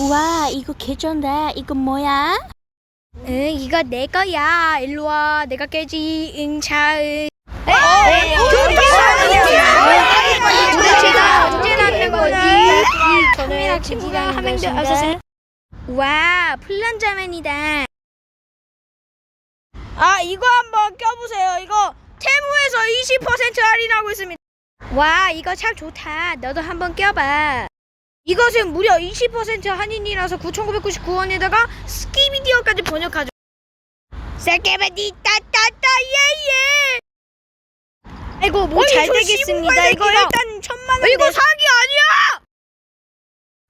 우와 이거 개쩐다 이거 뭐야? 응, 이거 내 거야. 일로 와. 내가 깨지. 응, 자, 응. 어, 제가 언제 낳는 거지? 저는 친구가 함양대 와서 와, 플란자맨이다. 아, 이거 한번 껴보세요. 이거 테무에서 20% 할인하고 있습니다. 와, 이거 참 좋다. 너도 한번 껴봐. 이것은 무려 20% 할인이라서 9,999원에다가 스키비디오까지 번역하죠. 스키비디 따따따 예예. 아이고 뭐잘 되겠습니다. 이거 일단 천만 원. 이거 사기 아니야.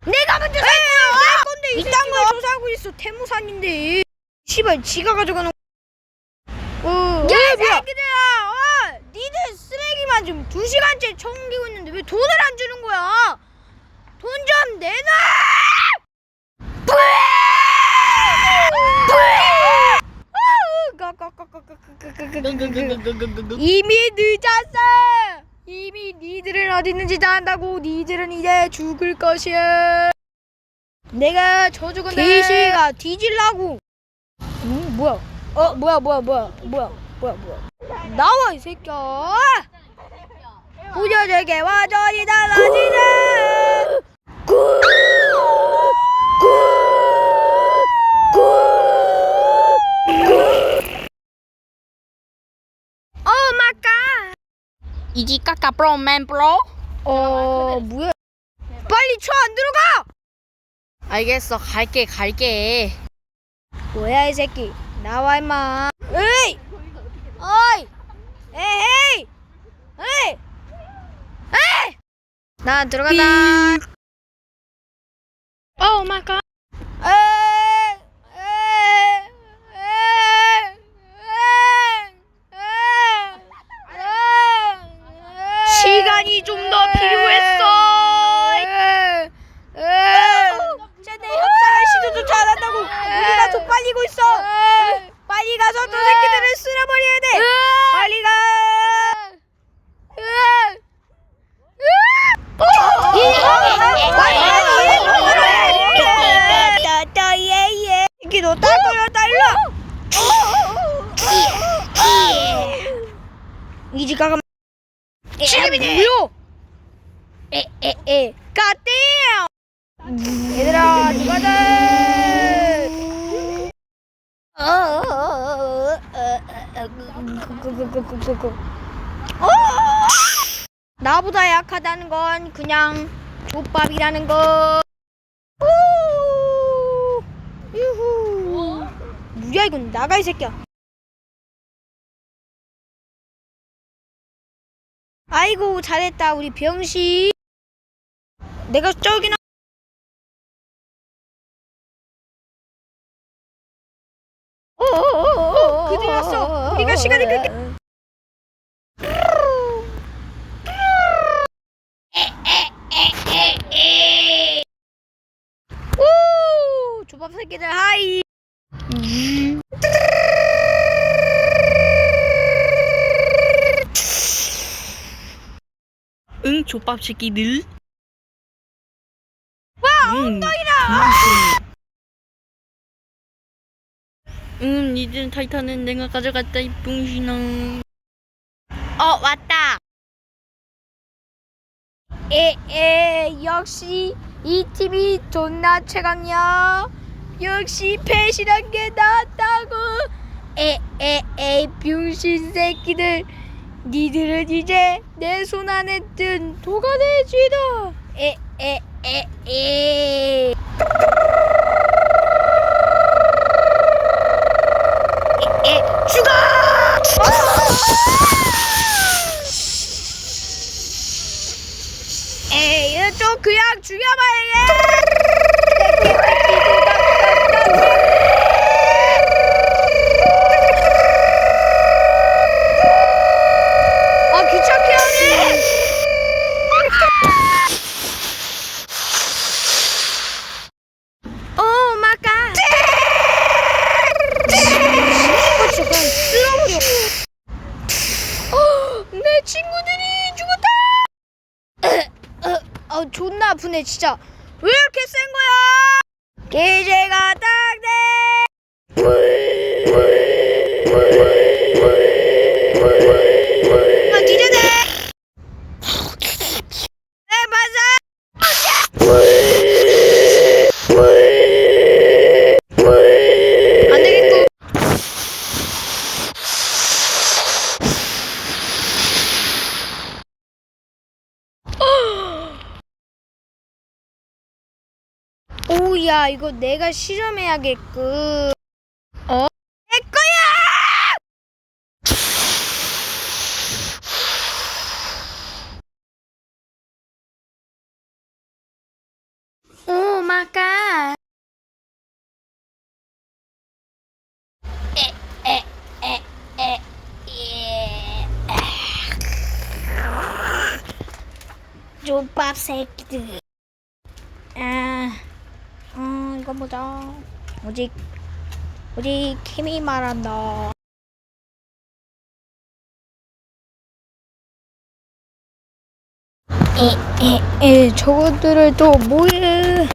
내가 먼저 살 거야. 내 건데 이딴 걸 조사하고 있어. 태무산인데. 시발 지가 가져가는. 어. 야 새끼들아. 어, 니들 쓰레기만 좀두 시간째 챙기고 있는데 왜 돈을 안 주는 거야? 돈 좀 내놔. 이미 늦었어. 이미 니들은 어디 있는지 다 안다고. 니들은 이제 죽을 것이야. 내가 저 죽은 개시가 뒤질라고. 음 뭐야? 어 뭐야 뭐야 뭐야 뭐야 뭐야 뭐야? 나와 이 새끼야. 부녀에게 완전히 달라지자. 갓. 이지 까까 브로 맨 브로? 어 뭐야? 빨리 쳐 안 들어가. 알겠어 갈게 갈게. 뭐야 이 새끼? 나와 임마. 에이! 어이! 에이 에이! 에이! 나 들어간다 오 마이 갓 시간이 좀 더 필요했어. 쟤네 협상할 시도도 잘한다고 빨리고 있어. 빨리 가서 저 새끼들을 쓸어버려야 돼. 빨리 가. 예예. 이게 너 딸거야 딸라. 이지가가. 지금이네. 뭐야? 에에에. 가띠 나보다 약하다는 건 그냥 족밥이라는 거. 오, 유후. 뭐야 이건? 나가 이 새끼야. 아이고 잘했다 우리 병신 내가 저기나 어, 그들 왔어. 우리가 시간이 그렇게 오, 조 밥 새끼들 하이. 응 족밥 새끼들 와, 응, 엉덩이다. 응 니들 타이탄은 내가 가져갔다 이 병신아 어 왔다 에, 에, 역시 이 팀이 존나 최강이야. 역시 배신한 게 낫다고. 에, 에, 에, 병신 새끼들. 니들은 이제 내 손 안에 든 도가내 쥐다. 에, 에, 에, 에. 에, 에, 죽어! 에이, 좀 그냥 죽여봐야겠. 아 귀찮게 하네. 오 마이 갓. 이거 저건 쓸어버려. 어, 내 친구들이 죽었다. 어, 어, 존나 아프네 진짜. 왜 이렇게 센 거야? 기지가 딱대. 아, 기자네. 네, 맞아. 안 되겠고. 오야 이거 내가 실험해야겠구. 어? 내 거야! 오 마가. 족밥 새끼들. 아, 어, 이거 보자. 오직, 오직 캠이 말한다. 에, 에, 에, 저것들을 또 뭐해?